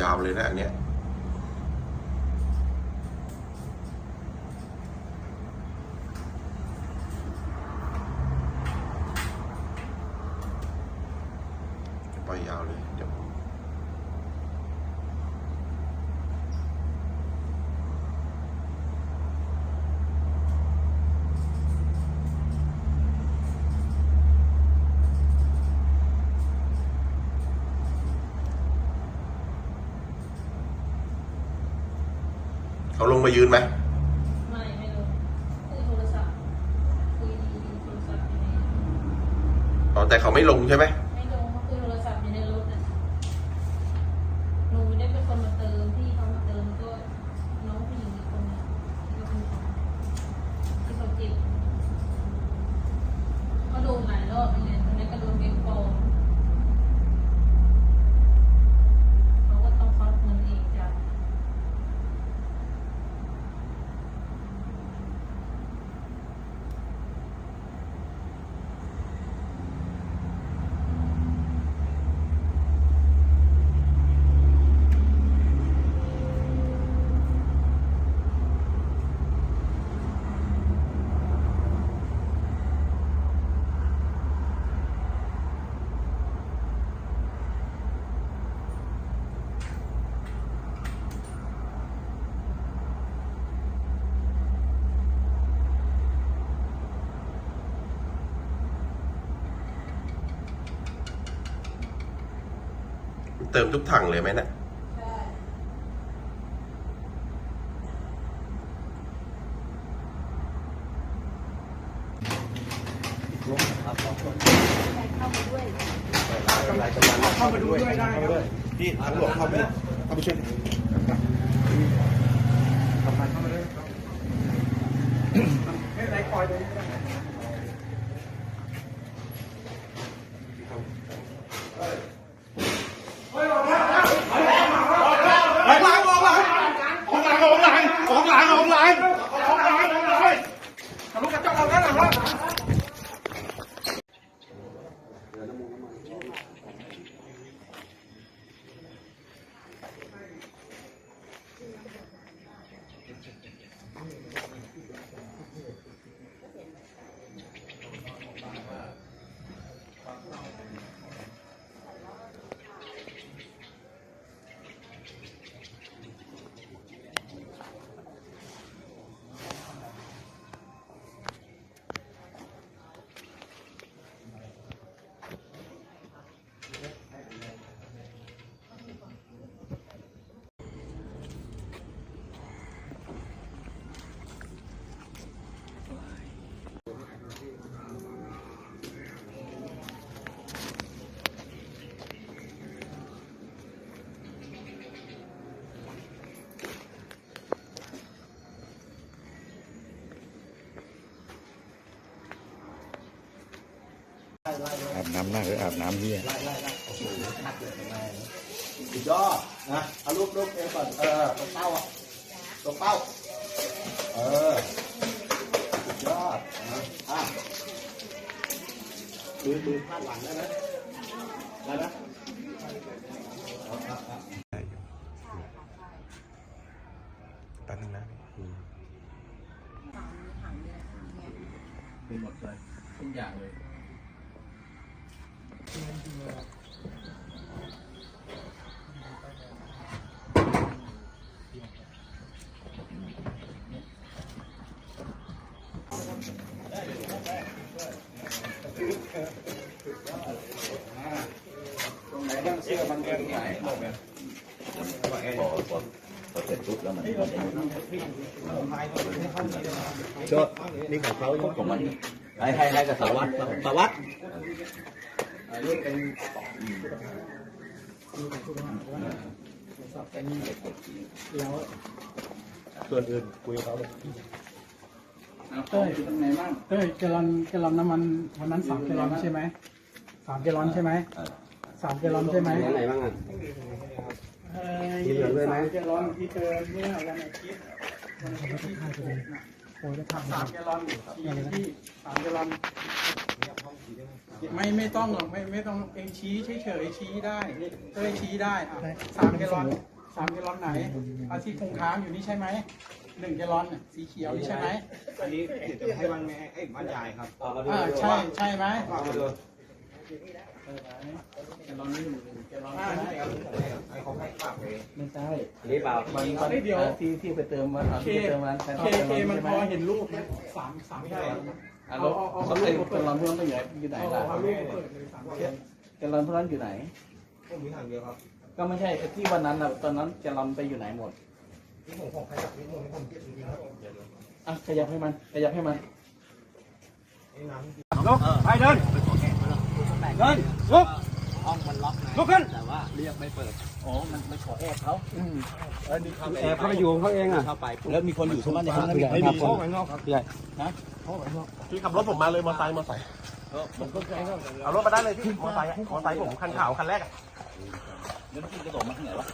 ยาวๆเลยนะอันเนี้ย ไปยาวเลยเดี๋ยว เขาลงมายืนไหมไม่ไม่รู้คุยโทรศัพท์คุยดีโทรศัพท์อยู่ในอ๋อแต่เขาไม่ลงใช่ไหม ไม่ลงเขาคุยโทรศัพท์อยู่ในรถน่ะหนูไม่ได้เป็นคนมาเติมพี่เขามาเติมก็น้องผู้หญิงอีกคนนึงที่ก็เป็นคนที่เขาเจ็บเขาโดนหลายรอบอย่างเงี้ยตอนนี้ก็โดนเบนฟอร์เขาก็ต้องฟักเงินเองจ้ะ เติมทุกถังเลยไหมนะใช่เข้ามาดูด้วยได้ครับพี่ตำรวจเข้าไปเข้าไปช่วยทำงานเข้ามาด้วยไม่ไรคอยดูหลังหลังออกหลังออกหลังออกหลังออกหลังออกหลังออกหลังออกหลังทะลุกระจกเอาแล้วหลังว่า อาบน้ำหน้าหรืออาบน้ำเหี้ยสุดยอดนะเอาลูกลูกเอวก่อนเออตรงเป้าอะตรงเป้า เออสุดยอดนะอะมือมือพาดหลังได้ไหมได้ไหมแป๊บนึงนะเป็นหมดเลยทุกอย่างเลย Chưa, đi khẩu khẩu của mình. Đây, hai, hai cái khẩu quát, khẩu quát. Ừ. องไหนบอกเลยพอพอพอเสร็จปุ๊บแล้วมันมันจะก็นี่ของเขาของมันให้ให้ให้กับสารวัตรสารวัตรอันนี้เป็นส่วนอื่นคุยกับเขาเลยเต้ยเต้ยแกลอนแกลอนน้ำมันวันนั้นสามแกลอนใช่ไหมสามแกลอนใช่ไหมสามแกลอนใช่ไหมไหนบ้างอะเอ่อมีเหลือด้วยไหมแกลอนที่เจอเมื่อวันอาทิตย์วันอาทิตย์ที่โอ้ยจะทำสามแกลอนที่สามแกลอน ไม่ไม่ต้องหรอกไม่ไม่ต้องเองชี้เฉยๆชี้ได้เต้ยชี้ได้อะสามแกลลอนสามแกลลอนไหนอาที่คงค้างอยู่นี่ใช่ไหมหนึ่งแกลลอนน่ะสีเขียวนี่ใช่ไหมอันนี้เดี๋ยวจะให้วันแม่ไอ้บ้านยายครับอ่าใช่ใช่ไหม เอามาดูแกลลอนนี่หนึ่งแกลลอนอ่าใช่ไหมให้เขาให้เขาให้ฝากเลยไม่ใช่นี่เปล่ามันตอนนี้เดียวที่ที่ไปเติมมาเคเคเคมันพอเห็นรูปไหมสามสามแกลลอนอะรถเขาเคยแกลลอนพวกนั้นไปอยู่อยู่ไหนล่ะกลลอนแกลลอนพวกนั้นอยู่ไหนผมมีทางเดียวครับ ก็ไม่ใช่ที่วันนั้นน่ะตอนนั้นแกลลอนไปอยู่ไหนหมดนี่ผมของใครกับนี่ผมผมเก็บจริงๆครับอะขยับให้มันขยับให้มันนี่น้ำลุกไปเดิน เดินลุกห้องมันล็อกนะลุกขึ้นแต่ว่าเรียกไม่เปิดอ๋อมันไม่ขอแอบเขาแอบเข้าไปอยู่ของเขาเองอะเข้าไปแล้วมีคนอยู่ใช่ไหมในห้องนั้นไม่มีห้องข้างนอกครับใหญ่นะพี่ขับรถผมมาเลยมอไซค์มอไซค์ผมก็ใจก็เอารถมาได้เลยพี่มอไซค์อะมอไซค์ผมคันขาวคันแรกอะแล้วพี่กระโดดมาที่ไหนวะ